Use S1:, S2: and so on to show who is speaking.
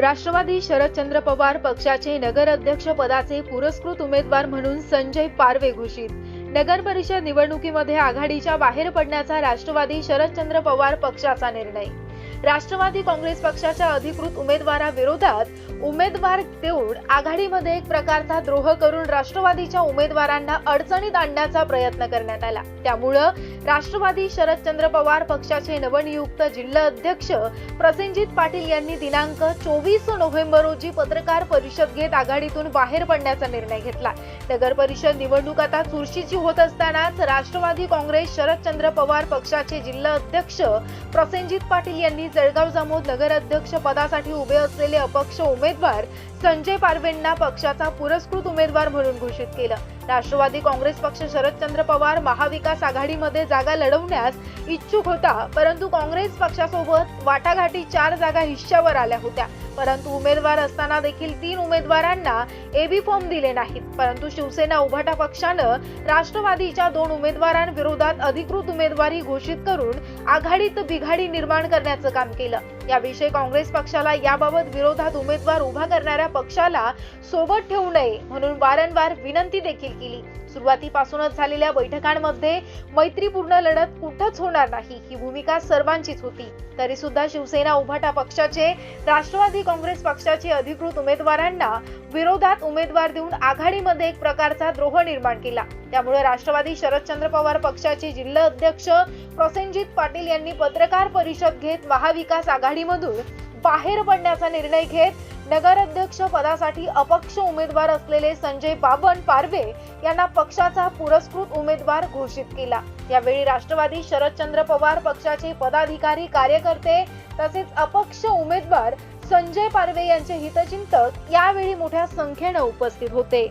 S1: राष्ट्रवादी शरदचंद्र पवार पक्षाचे नगर अध्यक्ष पदाचे पुरस्कृत उमेदवार म्हणून संजय पारवे घोषित. नगर परिषद निवडणुकीमध्ये आघाडीच्या बाहेर पडण्याचा राष्ट्रवादी शरदचंद्र पवार पक्षाचा निर्णय. राष्ट्रवादी काँग्रेस पक्षाच्या अधिकृत उमेदवाराविरोधात उमेदवार देऊन आघाडीमध्ये एक प्रकारचा द्रोह करून राष्ट्रवादीच्या उमेदवारांना अडचणीत आणण्याचा प्रयत्न करण्यात आला. त्यामुळं राष्ट्रवादी शरदचंद्र पवार पक्षाचे नवनियुक्त जिल्हा अध्यक्ष प्रसेनजित पाटील यांनी दिनांक चोवीस नोव्हेंबर रोजी पत्रकार परिषद घेत आघाडीतून बाहेर पडण्याचा निर्णय घेतला. नगर परिषद निवडणूक आता चुरशीची होत असतानाच राष्ट्रवादी काँग्रेस शरदचंद्र पवार पक्षाचे जिल्हा अध्यक्ष प्रसेनजित पाटील यांनी जळगाव जामोद नगराध्यक्ष पदासाठी उभे असलेले अपक्ष उमेदवार संजय पारवेंना पक्षाचा पुरस्कृत उमेदवार म्हणून घोषित केलं. राष्ट्रवादी काँग्रेस पक्ष शरदचंद्र पवार महाविकास आघाडीमध्ये जागा लढवण्यास इच्छुक होता परंतु काँग्रेस पक्षासोबत वाटाघाटी चार जागा हिश्श्यावर आल्या होत्या. परंतु उमेदवार असताना देखील तीन उमेदवारांना एबी फॉर्म दिले नाहीत. परंतु शिवसेना उभाटा पक्षानं राष्ट्रवादीच्या दोन उमेदवारांविरोधात अधिकृत उमेदवारी घोषित करून आघाडीत बिघाडी निर्माण करण्याचं काम केलं. याविषयी काँग्रेस पक्षाला याबाबत विरोधात उमेदवार उभा करणाऱ्या पक्षाला सोबत ठेवू नये म्हणून वारंवार विनंती देखील केली. सुरुवातीपासूनच झालेल्या बैठकांमध्ये मैत्रीपूर्ण लढत कुठंच होणार नाही. ही भूमिका सर्वांचीच होती. तरी सुद्धा शिवसेना उभाटा पक्षाचे राष्ट्रवादी काँग्रेस पक्षाचे अधिकृत उमेदवारांना विरोधात उमेदवार देऊन आघाडीमध्ये एक प्रकारचा द्रोह निर्माण केला. त्यामुळे राष्ट्रवादी शरदचंद्र पवार पक्षाचे जिल्हा अध्यक्ष प्रसेनजित पाटील यांनी पत्रकार परिषद घेत महाविकास आघाडीमधून बाहेर पडण्याचा निर्णय घेत नगराध्यक्ष पदासाठी अपक्ष उमेदवार असलेले संजय बाबन पारवे यांना पक्षाचा पुरस्कृत उमेदवार घोषित केला. यावेळी राष्ट्रवादी शरदचंद्र पवार पक्षाचे पदाधिकारी कार्यकर्ते तसेच अपक्ष उमेदवार संजय पारवे यांचे हितचिंतक यावेळी मोठ्या संख्येनं उपस्थित होते.